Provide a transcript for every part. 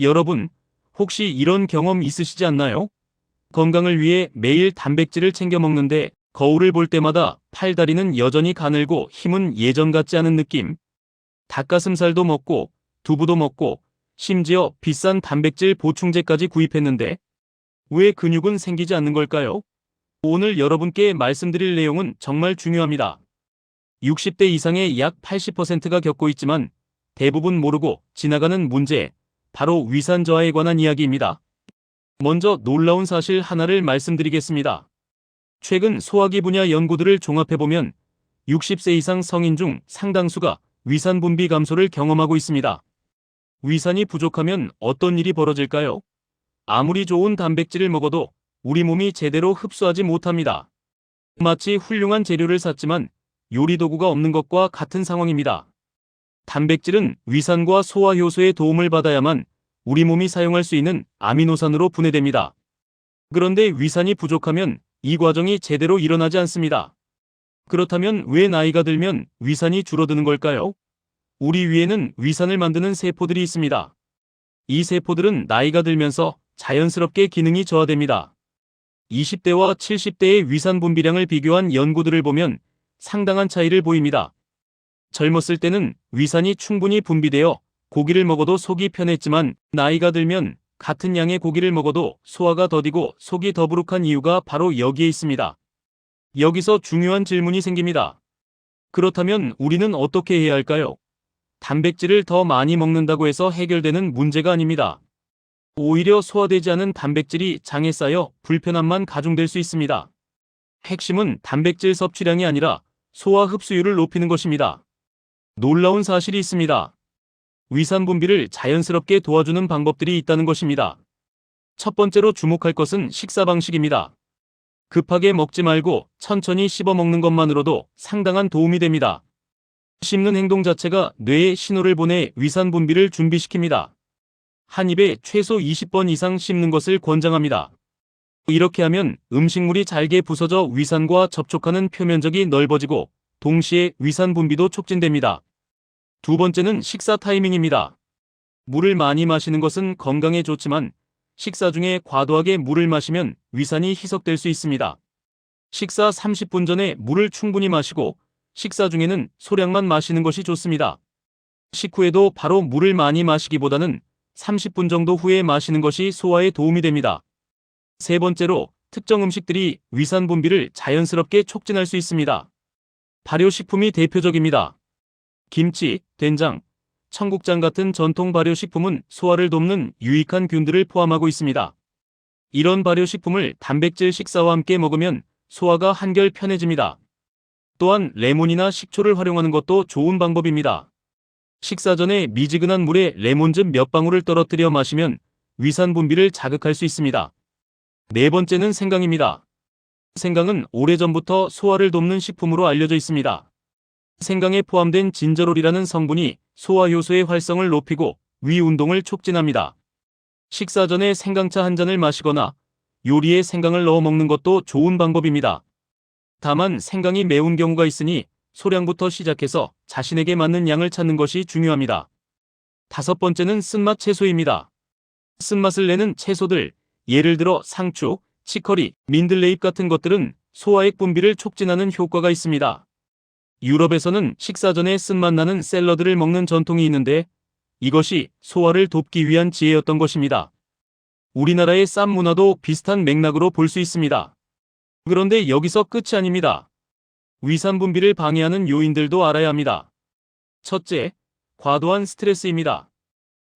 여러분, 혹시 이런 경험 있으시지 않나요? 건강을 위해 매일 단백질을 챙겨 먹는데 거울을 볼 때마다 팔다리는 여전히 가늘고 힘은 예전 같지 않은 느낌. 닭가슴살도 먹고 두부도 먹고 심지어 비싼 단백질 보충제까지 구입했는데 왜 근육은 생기지 않는 걸까요? 오늘 여러분께 말씀드릴 내용은 정말 중요합니다. 60대 이상의 약 80%가 겪고 있지만 대부분 모르고 지나가는 문제, 바로 위산 저하에 관한 이야기입니다. 먼저 놀라운 사실 하나를 말씀드리겠습니다. 최근 소화기 분야 연구들을 종합해보면 60세 이상 성인 중 상당수가 위산 분비 감소를 경험하고 있습니다. 위산이 부족하면 어떤 일이 벌어질까요? 아무리 좋은 단백질을 먹어도 우리 몸이 제대로 흡수하지 못합니다. 마치 훌륭한 재료를 샀지만 요리 도구가 없는 것과 같은 상황입니다. 단백질은 위산과 소화 효소의 도움을 받아야만 우리 몸이 사용할 수 있는 아미노산으로 분해됩니다. 그런데 위산이 부족하면 이 과정이 제대로 일어나지 않습니다. 그렇다면 왜 나이가 들면 위산이 줄어드는 걸까요? 우리 위에는 위산을 만드는 세포들이 있습니다. 이 세포들은 나이가 들면서 자연스럽게 기능이 저하됩니다. 20대와 70대의 위산 분비량을 비교한 연구들을 보면 상당한 차이를 보입니다. 젊었을 때는 위산이 충분히 분비되어 고기를 먹어도 속이 편했지만 나이가 들면 같은 양의 고기를 먹어도 소화가 더디고 속이 더부룩한 이유가 바로 여기에 있습니다. 여기서 중요한 질문이 생깁니다. 그렇다면 우리는 어떻게 해야 할까요? 단백질을 더 많이 먹는다고 해서 해결되는 문제가 아닙니다. 오히려 소화되지 않은 단백질이 장에 쌓여 불편함만 가중될 수 있습니다. 핵심은 단백질 섭취량이 아니라 소화 흡수율을 높이는 것입니다. 놀라운 사실이 있습니다. 위산 분비를 자연스럽게 도와주는 방법들이 있다는 것입니다. 첫 번째로 주목할 것은 식사 방식입니다. 급하게 먹지 말고 천천히 씹어 먹는 것만으로도 상당한 도움이 됩니다. 씹는 행동 자체가 뇌에 신호를 보내 위산 분비를 준비시킵니다. 한 입에 최소 20번 이상 씹는 것을 권장합니다. 이렇게 하면 음식물이 잘게 부서져 위산과 접촉하는 표면적이 넓어지고 동시에 위산 분비도 촉진됩니다. 두 번째는 식사 타이밍입니다. 물을 많이 마시는 것은 건강에 좋지만 식사 중에 과도하게 물을 마시면 위산이 희석될 수 있습니다. 식사 30분 전에 물을 충분히 마시고 식사 중에는 소량만 마시는 것이 좋습니다. 식후에도 바로 물을 많이 마시기보다는 30분 정도 후에 마시는 것이 소화에 도움이 됩니다. 세 번째로 특정 음식들이 위산 분비를 자연스럽게 촉진할 수 있습니다. 발효식품이 대표적입니다. 김치, 된장, 청국장 같은 전통 발효식품은 소화를 돕는 유익한 균들을 포함하고 있습니다. 이런 발효식품을 단백질 식사와 함께 먹으면 소화가 한결 편해집니다. 또한 레몬이나 식초를 활용하는 것도 좋은 방법입니다. 식사 전에 미지근한 물에 레몬즙 몇 방울을 떨어뜨려 마시면 위산 분비를 자극할 수 있습니다. 네 번째는 생강입니다. 생강은 오래전부터 소화를 돕는 식품으로 알려져 있습니다. 생강에 포함된 진저롤이라는 성분이 소화 효소의 활성을 높이고 위 운동을 촉진합니다. 식사 전에 생강차 한 잔을 마시거나 요리에 생강을 넣어 먹는 것도 좋은 방법입니다. 다만 생강이 매운 경우가 있으니 소량부터 시작해서 자신에게 맞는 양을 찾는 것이 중요합니다. 다섯 번째는 쓴맛 채소입니다. 쓴맛을 내는 채소들, 예를 들어 상추, 치커리, 민들레잎 같은 것들은 소화액 분비를 촉진하는 효과가 있습니다. 유럽에서는 식사 전에 쓴맛 나는 샐러드를 먹는 전통이 있는데 이것이 소화를 돕기 위한 지혜였던 것입니다. 우리나라의 쌈 문화도 비슷한 맥락으로 볼 수 있습니다. 그런데 여기서 끝이 아닙니다. 위산 분비를 방해하는 요인들도 알아야 합니다. 첫째, 과도한 스트레스입니다.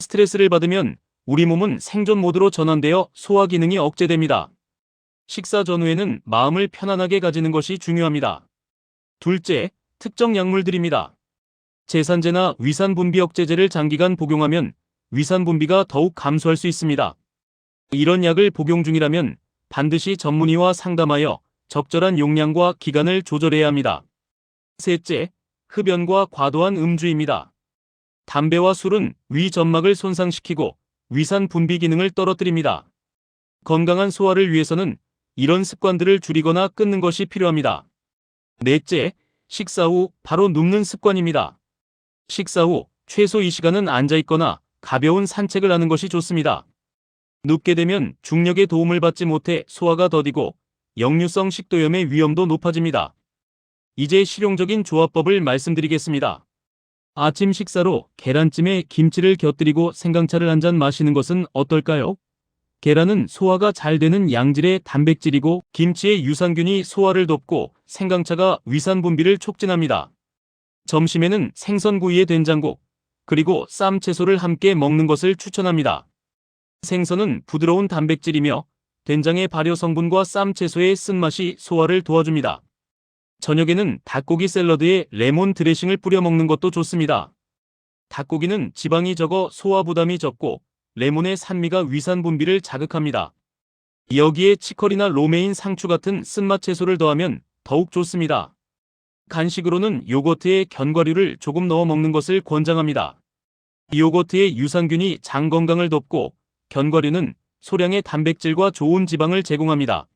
스트레스를 받으면 우리 몸은 생존 모드로 전환되어 소화 기능이 억제됩니다. 식사 전후에는 마음을 편안하게 가지는 것이 중요합니다. 둘째, 특정 약물들입니다. 제산제나 위산 분비 억제제를 장기간 복용하면 위산 분비가 더욱 감소할 수 있습니다. 이런 약을 복용 중이라면 반드시 전문의와 상담하여 적절한 용량과 기간을 조절해야 합니다. 셋째, 흡연과 과도한 음주입니다. 담배와 술은 위 점막을 손상시키고 위산 분비 기능을 떨어뜨립니다. 건강한 소화를 위해서는 이런 습관들을 줄이거나 끊는 것이 필요합니다. 넷째, 식사 후 바로 눕는 습관입니다. 식사 후 최소 2시간은 앉아 있거나 가벼운 산책을 하는 것이 좋습니다. 눕게 되면 중력의 도움을 받지 못해 소화가 더디고 역류성 식도염의 위험도 높아집니다. 이제 실용적인 조합법을 말씀드리겠습니다. 아침 식사로 계란찜에 김치를 곁들이고 생강차를 한 잔 마시는 것은 어떨까요? 계란은 소화가 잘 되는 양질의 단백질이고 김치의 유산균이 소화를 돕고 생강차가 위산 분비를 촉진합니다. 점심에는 생선구이에 된장국, 그리고 쌈 채소를 함께 먹는 것을 추천합니다. 생선은 부드러운 단백질이며 된장의 발효 성분과 쌈 채소의 쓴맛이 소화를 도와줍니다. 저녁에는 닭고기 샐러드에 레몬 드레싱을 뿌려 먹는 것도 좋습니다. 닭고기는 지방이 적어 소화 부담이 적고 레몬의 산미가 위산 분비를 자극합니다. 여기에 치커리나 로메인 상추 같은 쓴맛 채소를 더하면 더욱 좋습니다. 간식으로는 요거트에 견과류를 조금 넣어 먹는 것을 권장합니다. 요거트의 유산균이 장 건강을 돕고 견과류는 소량의 단백질과 좋은 지방을 제공합니다.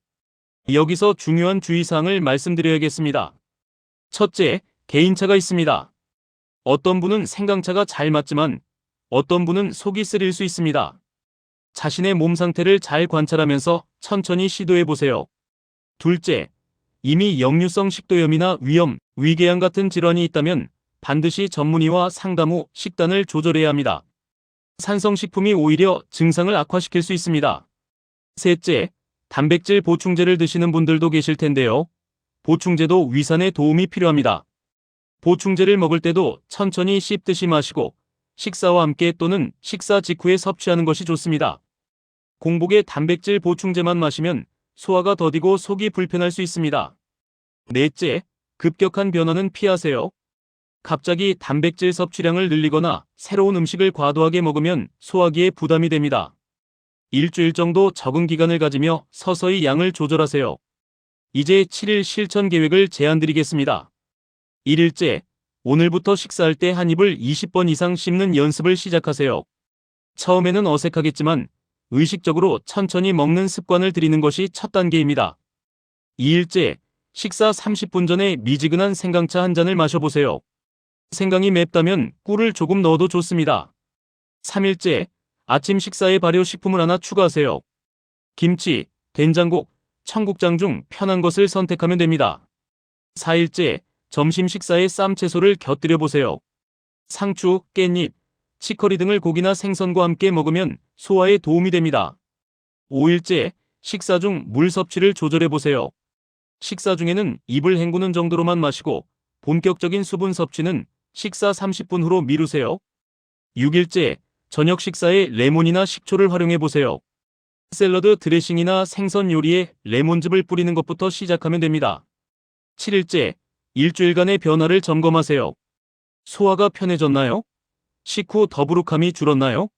여기서 중요한 주의사항을 말씀드려야겠습니다. 첫째, 개인차가 있습니다. 어떤 분은 생강차가 잘 맞지만 어떤 분은 속이 쓰릴 수 있습니다. 자신의 몸 상태를 잘 관찰하면서 천천히 시도해 보세요. 둘째, 이미 역류성 식도염이나 위염, 위궤양 같은 질환이 있다면 반드시 전문의와 상담 후 식단을 조절해야 합니다. 산성식품이 오히려 증상을 악화시킬 수 있습니다. 셋째, 단백질 보충제를 드시는 분들도 계실 텐데요. 보충제도 위산에 도움이 필요합니다. 보충제를 먹을 때도 천천히 씹듯이 마시고 식사와 함께 또는 식사 직후에 섭취하는 것이 좋습니다. 공복에 단백질 보충제만 마시면 소화가 더디고 속이 불편할 수 있습니다. 넷째, 급격한 변화는 피하세요. 갑자기 단백질 섭취량을 늘리거나 새로운 음식을 과도하게 먹으면 소화기에 부담이 됩니다. 일주일 정도 적응 기간을 가지며 서서히 양을 조절하세요. 이제 7일 실천 계획을 제안드리겠습니다. 1일째, 오늘부터 식사할 때 한 입을 20번 이상 씹는 연습을 시작하세요. 처음에는 어색하겠지만 의식적으로 천천히 먹는 습관을 들이는 것이 첫 단계입니다. 2일째, 식사 30분 전에 미지근한 생강차 한 잔을 마셔보세요. 생강이 맵다면 꿀을 조금 넣어도 좋습니다. 3일째, 아침 식사에 발효식품을 하나 추가하세요. 김치, 된장국, 청국장 중 편한 것을 선택하면 됩니다. 4일째, 점심 식사에 쌈 채소를 곁들여 보세요. 상추, 깻잎, 치커리 등을 고기나 생선과 함께 먹으면 소화에 도움이 됩니다. 5일째, 식사 중 물 섭취를 조절해 보세요. 식사 중에는 입을 헹구는 정도로만 마시고 본격적인 수분 섭취는 식사 30분 후로 미루세요. 6일째, 저녁 식사에 레몬이나 식초를 활용해 보세요. 샐러드 드레싱이나 생선 요리에 레몬즙을 뿌리는 것부터 시작하면 됩니다. 7일째, 일주일간의 변화를 점검하세요. 소화가 편해졌나요? 식후 더부룩함이 줄었나요?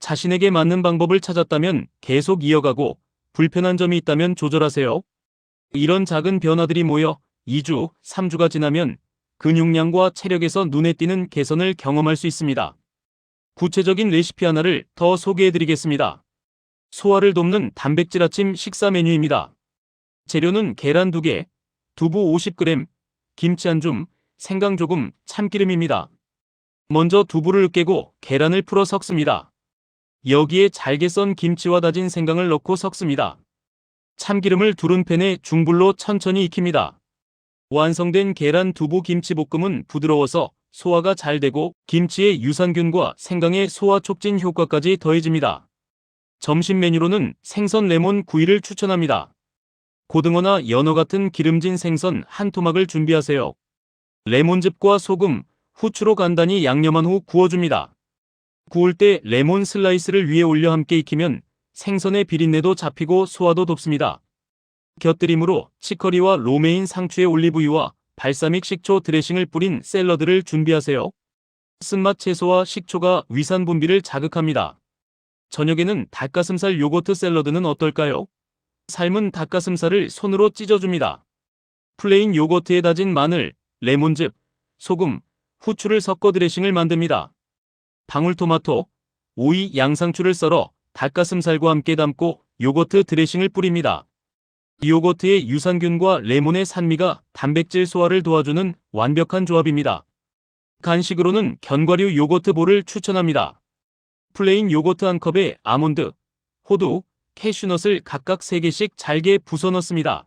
자신에게 맞는 방법을 찾았다면 계속 이어가고 불편한 점이 있다면 조절하세요. 이런 작은 변화들이 모여 2주, 3주가 지나면 근육량과 체력에서 눈에 띄는 개선을 경험할 수 있습니다. 구체적인 레시피 하나를 더 소개해 드리겠습니다. 소화를 돕는 단백질 아침 식사 메뉴입니다. 재료는 계란 2개, 두부 50g, 김치 한 줌, 생강 조금, 참기름입니다. 먼저 두부를 으깨고 계란을 풀어 섞습니다. 여기에 잘게 썬 김치와 다진 생강을 넣고 섞습니다. 참기름을 두른 팬에 중불로 천천히 익힙니다. 완성된 계란 두부 김치 볶음은 부드러워서 소화가 잘 되고 김치의 유산균과 생강의 소화 촉진 효과까지 더해집니다. 점심 메뉴로는 생선 레몬 구이를 추천합니다. 고등어나 연어 같은 기름진 생선 한 토막을 준비하세요. 레몬즙과 소금, 후추로 간단히 양념한 후 구워줍니다. 구울 때 레몬 슬라이스를 위에 올려 함께 익히면 생선의 비린내도 잡히고 소화도 돕습니다. 곁들임으로 치커리와 로메인 상추의 올리브유와 발사믹 식초 드레싱을 뿌린 샐러드를 준비하세요. 쓴맛 채소와 식초가 위산 분비를 자극합니다. 저녁에는 닭가슴살 요거트 샐러드는 어떨까요? 삶은 닭가슴살을 손으로 찢어줍니다. 플레인 요거트에 다진 마늘, 레몬즙, 소금, 후추를 섞어 드레싱을 만듭니다. 방울토마토, 오이, 양상추를 썰어 닭가슴살과 함께 담고 요거트 드레싱을 뿌립니다. 요거트의 유산균과 레몬의 산미가 단백질 소화를 도와주는 완벽한 조합입니다. 간식으로는 견과류 요거트 볼을 추천합니다. 플레인 요거트 한 컵에 아몬드, 호두, 캐슈넛을 각각 3개씩 잘게 부숴 넣습니다.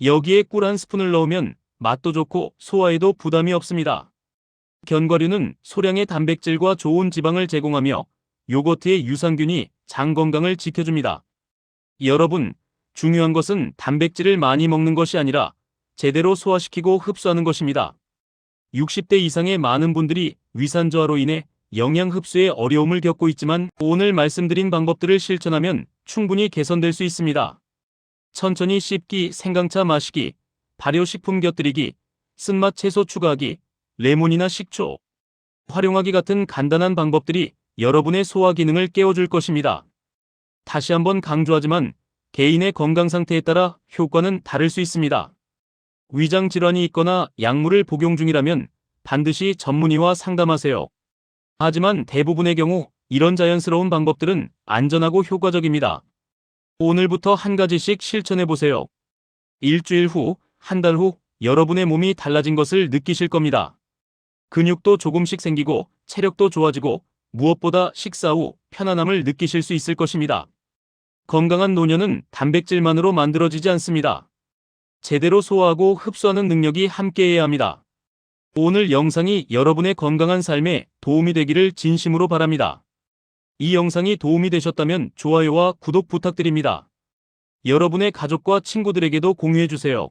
여기에 꿀 한 스푼을 넣으면 맛도 좋고 소화에도 부담이 없습니다. 견과류는 소량의 단백질과 좋은 지방을 제공하며 요거트의 유산균이 장 건강을 지켜줍니다. 여러분, 중요한 것은 단백질을 많이 먹는 것이 아니라 제대로 소화시키고 흡수하는 것입니다. 60대 이상의 많은 분들이 위산 저하로 인해 영양 흡수에 어려움을 겪고 있지만 오늘 말씀드린 방법들을 실천하면 충분히 개선될 수 있습니다. 천천히 씹기, 생강차 마시기, 발효식품 곁들이기, 쓴맛 채소 추가하기, 레몬이나 식초, 활용하기 같은 간단한 방법들이 여러분의 소화 기능을 깨워줄 것입니다. 다시 한번 강조하지만 개인의 건강 상태에 따라 효과는 다를 수 있습니다. 위장 질환이 있거나 약물을 복용 중이라면 반드시 전문의와 상담하세요. 하지만 대부분의 경우 이런 자연스러운 방법들은 안전하고 효과적입니다. 오늘부터 한 가지씩 실천해 보세요. 일주일 후, 한 달 후 여러분의 몸이 달라진 것을 느끼실 겁니다. 근육도 조금씩 생기고 체력도 좋아지고 무엇보다 식사 후 편안함을 느끼실 수 있을 것입니다. 건강한 노년은 단백질만으로 만들어지지 않습니다. 제대로 소화하고 흡수하는 능력이 함께해야 합니다. 오늘 영상이 여러분의 건강한 삶에 도움이 되기를 진심으로 바랍니다. 이 영상이 도움이 되셨다면 좋아요와 구독 부탁드립니다. 여러분의 가족과 친구들에게도 공유해주세요.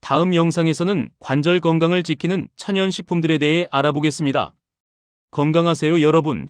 다음 영상에서는 관절 건강을 지키는 천연 식품들에 대해 알아보겠습니다. 건강하세요 여러분.